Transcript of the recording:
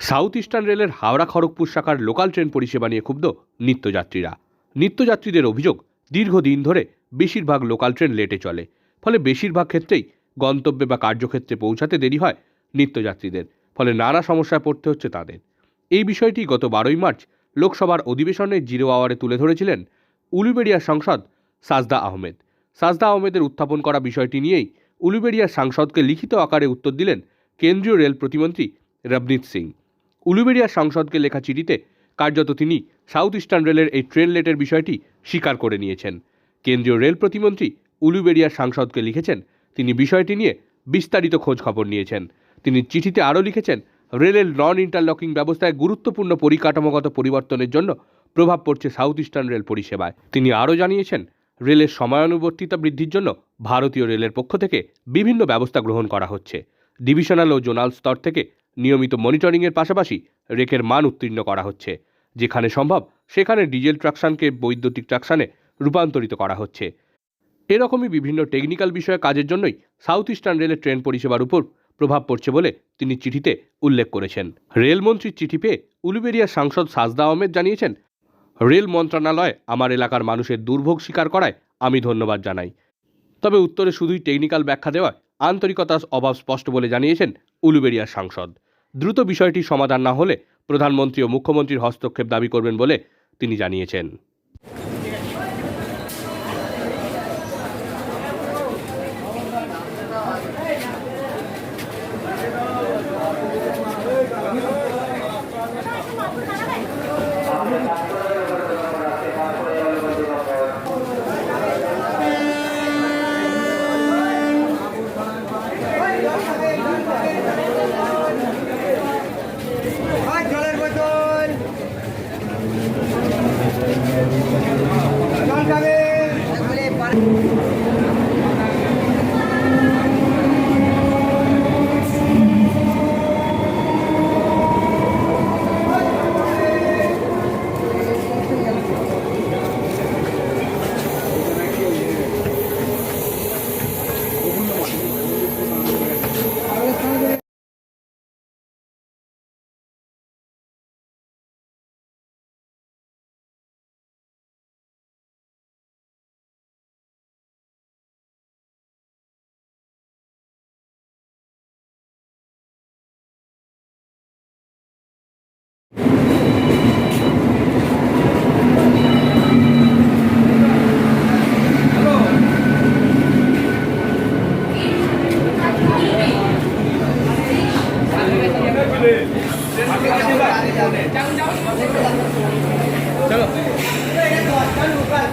South eastern রেলের হাওড়া খড়গপুর শাখার local train পরিষেবা নিয়ে ক্ষুব্ধ নিত্যযাত্রীরা। নিত্যযাত্রীদের অভিযোগ, দীর্ঘদিন ধরে বেশিরভাগ লোকাল ট্রেন লেটে চলে। ফলে বেশিরভাগ ক্ষেত্রেই গন্তব্যে বা কার্যক্ষেত্রে পৌঁছাতে দেরি হয় নিত্যযাত্রীদের। ফলে নানা সমস্যায় পড়তে হচ্ছে তাদের। এই বিষয়টি গত বারোই মার্চ লোকসভার অধিবেশনে জিরো আওয়ারে তুলে ধরেছিলেন উলুবেড়িয়ার সাংসদ সাজদা আহমেদ। সাজদা আহমেদের উত্থাপন করা বিষয়টি নিয়েই উলুবেড়িয়ার সাংসদকে লিখিত আকারে উত্তর দিলেন কেন্দ্রীয় রেল প্রতিমন্ত্রী রবনীত সিং। উলুবেড়িয়ার সাংসদকে লেখা চিঠিতে কার্যত তিনি সাউথ ইস্টার্ন রেলের এই ট্রেন লেটের বিষয়টি স্বীকার করে নিয়েছেন। কেন্দ্রীয় রেল প্রতিমন্ত্রী উলুবেড়িয়ার সাংসদকে লিখেছেন, তিনি বিষয়টি নিয়ে বিস্তারিত খোঁজ খবর নিয়েছেন। তিনি চিঠিতে আরও লিখেছেন, রেলের নন ইন্টারলকিং ব্যবস্থায় গুরুত্বপূর্ণ পরিকাঠামোগত পরিবর্তনের জন্য প্রভাব পড়ছে সাউথ ইস্টার্ন রেল পরিষেবায়। তিনি আরও জানিয়েছেন, রেলের সময়ানুবর্তিতা বৃদ্ধির জন্য ভারতীয় রেলের পক্ষ থেকে বিভিন্ন ব্যবস্থা গ্রহণ করা হচ্ছে। ডিভিশনাল ও জোনাল স্তর থেকে নিয়মিত মনিটরিংয়ের পাশাপাশি রেকের মান উত্তীর্ণ করা হচ্ছে। যেখানে সম্ভব, সেখানে ডিজেল ট্রাকশনকে বৈদ্যুতিক ট্রাকশানে রূপান্তরিত করা হচ্ছে। এরকমই বিভিন্ন টেকনিক্যাল বিষয়ে কাজের জন্যই সাউথ ইস্টার্ন রেলের ট্রেন পরিষেবার উপর প্রভাব পড়ছে বলে তিনি চিঠিতে উল্লেখ করেছেন। রেলমন্ত্রীর চিঠি পেয়ে উলুবেরিয়ার সাংসদ সাজদা আহমেদ জানিয়েছেন, রেল মন্ত্রণালয় আমার এলাকার মানুষের দুর্ভোগ স্বীকার করায় আমি ধন্যবাদ জানাই। তবে উত্তরে শুধুই টেকনিক্যাল ব্যাখ্যা দেওয়ায় আন্তরিকতার অভাব স্পষ্ট বলে জানিয়েছেন উলুবেরিয়ার সাংসদ। দ্রুত বিষয়টি সমাধান না হলে প্রধানমন্ত্রী ও মুখ্যমন্ত্রীর হস্তক্ষেপ দাবি করবেন বলে তিনি জানিয়েছেন। 加油加油加油